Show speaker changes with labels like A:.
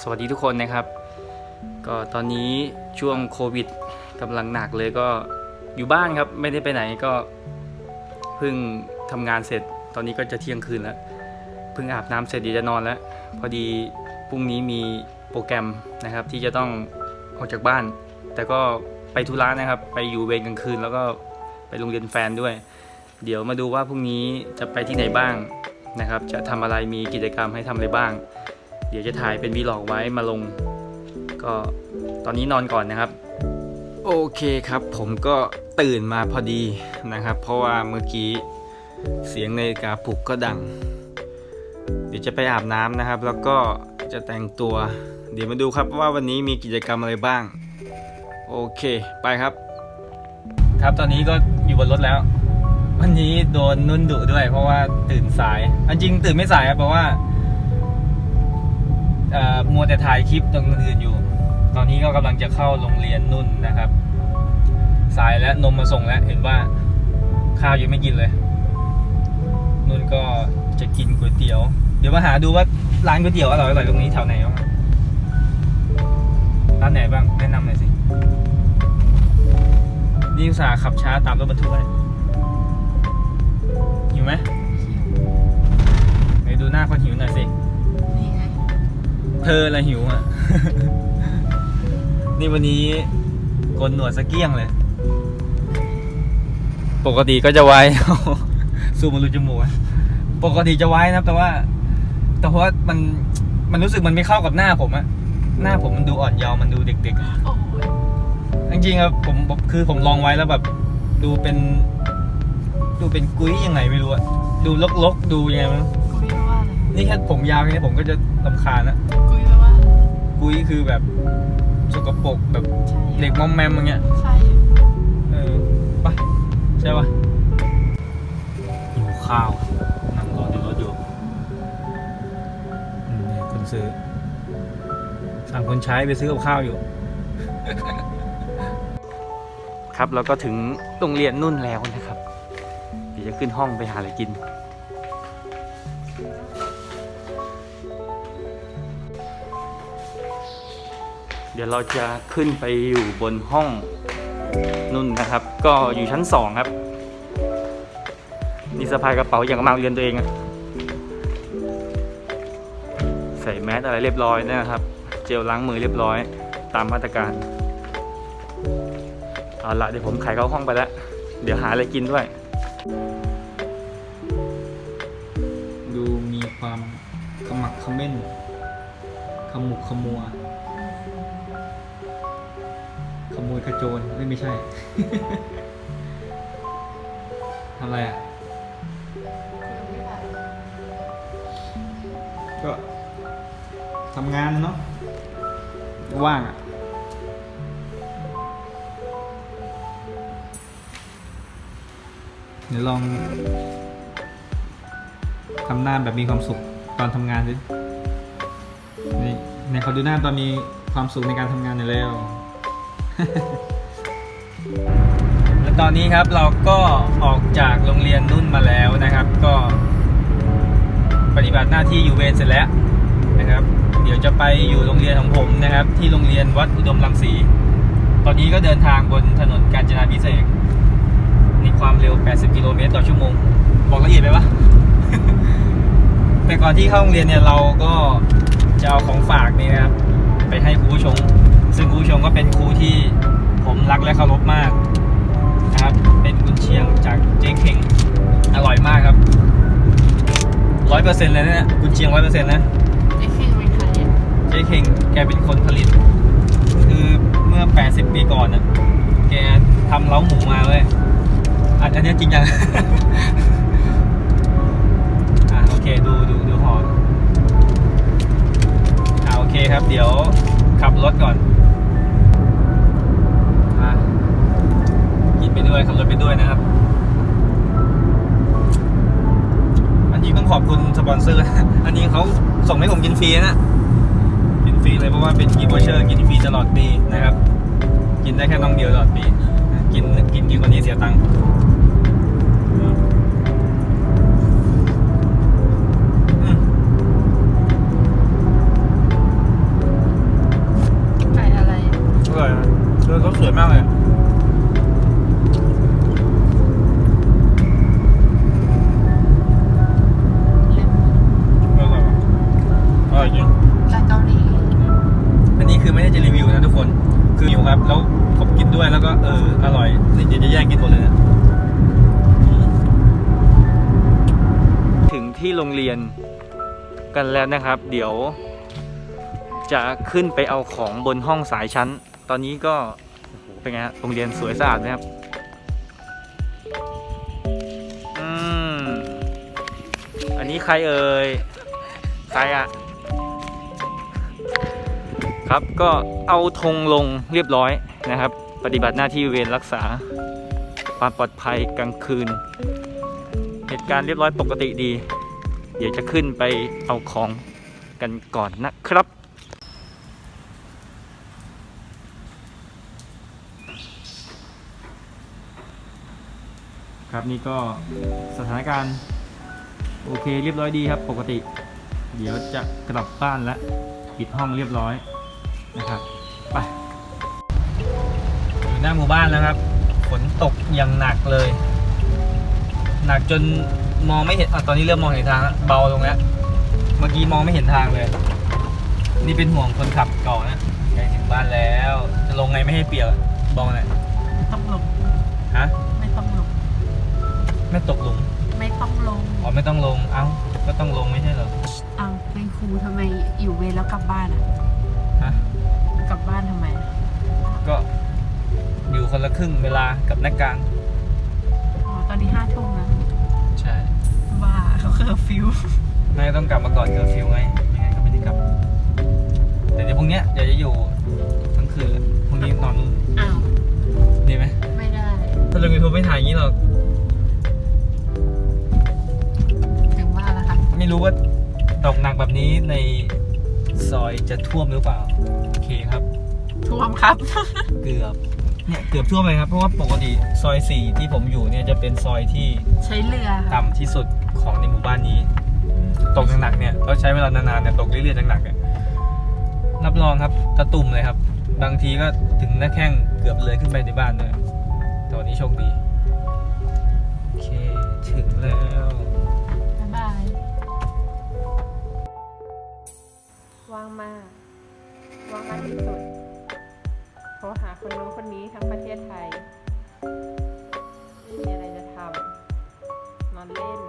A: สวัสดีทุกคนนะครับ ก็ตอนนี้ช่วงโควิดกำลังหนักเลยก็อยู่บ้านครับ ไม่ได้ไปไหนก็เพิ่งทำงานเสร็จ ตอนนี้ก็จะเที่ยงคืนแล้วเพิ่งอาบน้ำเสร็จเดียวจะนอนแล้ว พอดีพรุ่งนี้มีโปรแกรมนะครับที่จะต้องออกจากบ้าน แต่ก็ไปธุระนะครับ ไปอยู่เวรกลางคืน แล้วก็ไปโรงเรียนแฟนด้วย เดี๋ยวมาดูว่าพรุ่งนี้จะไปที่ไหนบ้างนะครับ จะทำอะไรมีกิจกรรมให้ทำอะไรบ้าง เดี๋ยวจะถ่ายเป็นวีล็อกไว้มาลง ก็ตอนนี้นอนก่อนนะครับ โอเคครับ ผมก็ตื่นมาพอดีนะครับ เพราะว่าเมื่อกี้เสียงนาฬิกาปลุกก็ดัง เดี๋ยวจะไปอาบน้ำนะครับ แล้วก็จะแต่งตัว เดี๋ยวมาดูครับว่าวันนี้มีกิจกรรมอะไรบ้าง โอเค ไปครับ ครับตอนนี้ก็อยู่บนรถแล้ว วันนี้โดนนุ่นดุด้วย เพราะว่าตื่นสาย อันจริงตื่นไม่สายครับเพราะว่าเอ่อ มัวแต่ถ่ายคลิปตรงอื่นอยู่ ตอนนี้ก็กำลังจะเข้าโรงเรียนนุ่นนะครับ สายและนมมาส่งแล้วเห็นว่าข้าวยังไม่กินเลย นุ่นก็จะกินก๋วยเตี๋ยว เดี๋ยวมาหาดูว่าร้านก๋วยเตี๋ยวอร่อยอร่อยตรงนี้แถวไหนบ้างร้านไหนบ้างแนะนำหน่อยสินี่อุตส่าห์ขับช้าตามรถบรรทุกเลยหิวไหมไหนดูหน้าคนหิวหน่อยสิ เธอละหิวอะ นี่วันนี้โกนหนวดสะเกี้ยงเลย ปกติก็จะไว้ซูมมารูจมูกอะปกติจะไว้นะครับ แต่ว่า แต่ว่ามันมันรู้สึกมันไม่เข้ากับหน้าผมอะหน้าผมมันดูอ่อนเยาว์มันดูเด็ก
B: โอ้ย
A: ๆจริงๆครับผมผมคือผมลองไว้แล้วแบบ ดูเป็น ดูเป็นกุ้ยยังไงไม่รู้อะดูลกๆดูยังไงไม่รู้ นี่แค่ผมยาวแค่นี้ผมก็จะลำคาญแล้ว
B: กุยแปลว่าอะไร
A: กุ้ยคือแบบสกปรกแบบ
B: ใช่
A: เด็กมอมแมมอย่างเงี้ย
B: ใช่
A: เออไปะใช่ปะหิวข้าวนั่งรอในรถอยู่อืมเนี่ยคนซื้อ สั่งคนใช้ไปซื้อกับข้าวอยู่ ครับแล้วก็ถึงโรงเรียนนุ่นแล้วนะครับ เดี๋ยวจะขึ้นห้องไปหาอะไรกิน เดี๋ยวเราจะขึ้นไปอยู่บนห้องนุ่นนะครับ ก็อยู่ชั้นสองครับ นี่สะพายกระเป๋าอย่างกับมาเรียนตัวเองใส่แมสอะไรเรียบร้อยนะครับ เจลล้างมือเรียบร้อยตามมาตรการเอาละเดี๋ยวผมไขเข้าห้องไปแล้ว เดี๋ยวหาอะไรกินด้วย ดูมีความขมักขม้นขมุกขมัว ขโมยขโจรไม่ไม่ใช่ ทำอะไรอะ ก็ทำงานเนาะว่างอะเดี๋ยวลองทำหน้าแบบมีความสุขตอนทำงานดิ นี่ในเขาดูหน้าตอนมีความสุขในการทำงานหน่อยแล้ว และตอนนี้ครับเราก็ออกจากโรงเรียนนุ่นมาแล้วนะครับ ก็ ปฏิบัติหน้าที่อยู่เวรเสร็จแล้วนะครับ เดี๋ยวจะไปอยู่โรงเรียนของผมนะครับ ที่โรงเรียนวัดอุดมรังสี ตอนนี้ก็เดินทางบนถนนกาญจนาพิเศษกในความเร็ว 80 กิโลเมตรต่อชั่วโมง บอกละเอียดไปปะแต่ก่อนที่เข้าโรงเรียนเนี่ยเราก็จะเอาของฝากนี่นะครับ ไปให้ครูผู้ชง ซึ่งครูผู้ชงก็เป็นครูที่ผมรักและเคารพมากนะครับ เป็นกุนเชียงจากเจ๊เข่งอร่อยมากครับร้อยเปอร์เซ็นต์เลยนะเนี่ยกุนเชียงร้อยเปอร์เซ็นต์นะ
B: ไอ้เข่งเป็นใครอะ
A: เจ๊เข่งแกเป็นคนผลิต คือเมื่อ 80 ปีก่อนน่ะแกทำเล้าหมูมาเว้ยอะอันเนี้ยจริงจังอะโอเคดูดูดูหอมอะโอเคครับ เดี๋ยวขับรถก่อน ด้วยขับรถไปด้วยนะครับ อันนี้ต้องขอบคุณสปอนเซอร์ อันนี้เขาส่งให้ผมกินฟรีนะ กินฟรีเลยเพราะว่าเป็นกิฟต์วอเชอร์กินฟรีตลอดปีนะครับ กินได้แค่น้องเดียวตลอดปี กินกินกินกว่านี้เสียตังค์ ที่โรงเรียนกันแล้วนะครับ เดี๋ยว จะขึ้นไปเอาของบนห้องสายชั้น ตอนนี้ก็โอ้โหเป็นไงฮะโรงเรียนสวยสะอาดนะครับอืมอันนี้ใครเอ่ยใครอะครับก็เอาธงลงเรียบร้อยนะครับ ปฏิบัติหน้าที่เวรรักษา ความปลอดภัยกลางคืน เหตุการณ์เรียบร้อยปกติดี เดี๋ยวจะขึ้นไปเอาของกันก่อนนะครับครับนี่ก็สถานการณ์โอเคเรียบร้อยดีครับ ปกติ เดี๋ยวจะกลับบ้านแล้วปิดห้องเรียบร้อยนะครับไปอยู่หน้าหมู่บ้านแล้วครับ ฝนตกอย่างหนักเลย หนักจน มองไม่เห็นอะตอนนี้เริ่มมองเห็นทางแล้วเบาลงแล้วเมื่อกี้มองไม่เห็นทางเลย นี่เป็นห่วงคนขับก่อนนะใกล้ถึงบ้านแล้ว จะลงไงไม่ให้เปียกอะบอกหน่อย
B: ต้องลง
A: ฮะ
B: ไม่ต้องลง
A: ไม่ตกหลุม
B: ไม่ต้องลง
A: อ๋อไม่ต้องลงเอ้าก็ต้องลงไม่ใช่เหรอ
B: อ้าวเป็นครูทำไมอยู่เวรแล้วกลับบ้านอะ
A: ฮะ
B: กลับบ้านทำไมอะ
A: ก็อยู่คนละครึ่งเวลากับนักการ
B: อ๋อตอนนี้ห้าทุ่มนะ
A: ใช่
B: บ้า เขาเคอร์ฟิว
A: นายต้องกลับมาก่อนเคอร์ฟิวไงยังไงก็ไม่ได้กลับ แต่เดี๋ยวพรุ่งเนี้ยเดี๋ยวจะอยู่ทั้งคืนพรุ่งนี้นอนนู่น
B: อ้าว
A: ดีไหม
B: ไม่ได้
A: ถ้าลงยูทูบไม่ถ่ายอย่างนี้หรอก
B: ถึงบ้านแล้วค่ะ
A: ไม่รู้ว่าตกหนักแบบนี้ในซอยจะท่วมหรือเปล่า โอเคครับ
B: ท่วมครับ
A: เกือบ เนี่ยเกือบท่วมเลยครับ เพราะว่าปกติซอยสี่ที่ผมอยู่เนี่ยจะเป็นซอยที่
B: ใช้เรือค่ะ
A: ต่ำที่สุดของในหมู่บ้านนี้ ตกหนักๆเนี่ยเราใช้เวลานานๆเนี่ยตกเรื่อยๆหนักๆเนี่ยรับรองครับตะตุ่มเลยครับ บางทีก็ถึงหน้าแข้งเกือบเลยขึ้นไปในบ้านเลยแต่วันนี้โชคดีโอเคถึงแล้ว
B: บ๊ายบาย
C: ว่างมาก ว่างมากที่สุดโทรหา คนนู้นคนนี้ทั้งประเทศไทยไม่มีอะไรจะทำนอนเล่น